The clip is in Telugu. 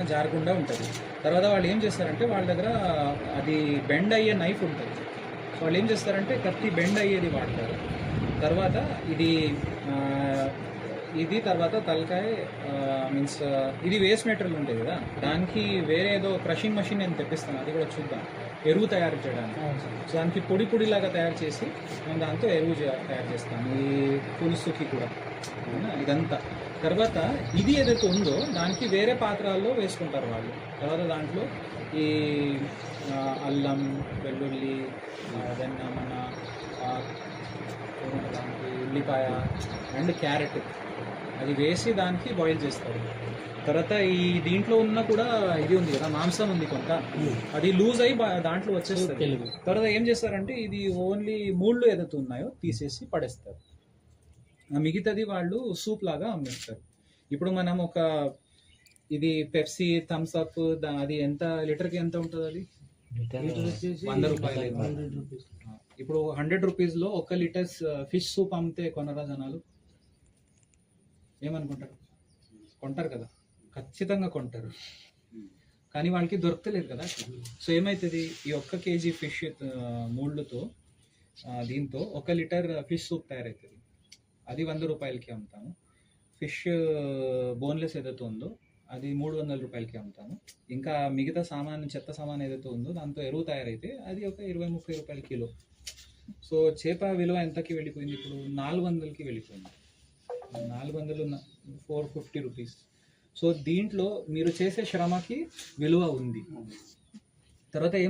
అయినా జారకుండా ఉంటుంది. తర్వాత వాళ్ళు ఏం చేస్తారంటే వాళ్ళ దగ్గర అది బెండ్ అయ్యే నైఫ్ ఉంటుంది. సో వాళ్ళు ఏం చేస్తారంటే కత్తి బెండ్ అయ్యేది వాడతారు. తర్వాత ఇది ఇది తర్వాత తలకాయ మీన్స్ ఇది వేస్ట్ మెటీరియల్ ఉంటుంది కదా. దానికి వేరే ఏదో క్రషింగ్ మెషిన్ నేను తెప్పిస్తాను. అది కూడా చూద్దాం. ఎరువు తయారు చేయడానికి. సో దానికి పొడి పొడిలాగా తయారు చేసి మనం దాంతో ఎరువు తయారు చేస్తాం ఈ పులుసుకి కూడా? ఇదంతా. తర్వాత ఇది ఏదైతే ఉందో దానికి వేరే పాత్రల్లో వేసుకుంటారు వాళ్ళు. తర్వాత దాంట్లో ఈ అల్లం వెల్లుల్లి దెన్ మన ఉల్లిపాయ అండ్ క్యారెట్. అది వేసి దానికి బాయిల్ చేస్తారు. తర్వాత ఈ దీంట్లో ఉన్న కూడా ఇది ఉంది కదా మాంసం ఉంది కొంత. అది లూజ్ అయి బా- దాంట్లో వచ్చేస్తుంది. తర్వాత ఏం చేస్తారంటే ఇది ఓన్లీ మూళ్ళు ఏదైతే ఉన్నాయో తీసేసి పడేస్తారు. ఆ మిగతాది వాళ్ళు సూప్ లాగా అమ్మేస్తారు. ఇప్పుడు మనం ఒక ఇది పెప్సీ థమ్స్ అప్ అది ఎంత లీటర్కి ఎంత ఉంటుంది అది వంద రూపాయలు ఇప్పుడు హండ్రెడ్ రూపీస్లో ఒక లీటర్స్ ఫిష్ సూప్ అమ్మితే కొనరా జనాలు? ఏమనుకుంటారు? కొంటారు కదా. ఖచ్చితంగా కొంటారు. కానీ వాళ్ళకి దొరకలేదు కదా. సో ఏమవుతుంది ఈ ఒక్క కేజీ ఫిష్ uh, మూళ్ళతో uh, దీంతో ఒక లీటర్ ఫిష్ సూప్ తయారవుతుంది అది వంద రూపాయలకి అమ్ముతాము. ఫిష్ బోన్లెస్ uh, ఏదైతే ఉందో అది మూడు వందల రూపాయలకి అమ్ముతాము. ఇంకా మిగతా సామాన్ చెత్త సామాన్ ఏదైతే ఉందో దాంతో ఎరువు తయారైతే అది ఒక ఇరవై ముప్పై రూపాయల కిలో. సో చేప విలువ ఎంతకి వెళ్ళిపోయింది ఇప్పుడు? నాలుగు వందలకి వెళ్ళిపోయింది. నాలుగు వందలు ఫోర్ ఫిఫ్టీ రూపీస్. సో దీంట్లో మీరు చేసే శ్రమకి విలువ ఉంది. తర్వాత ఏం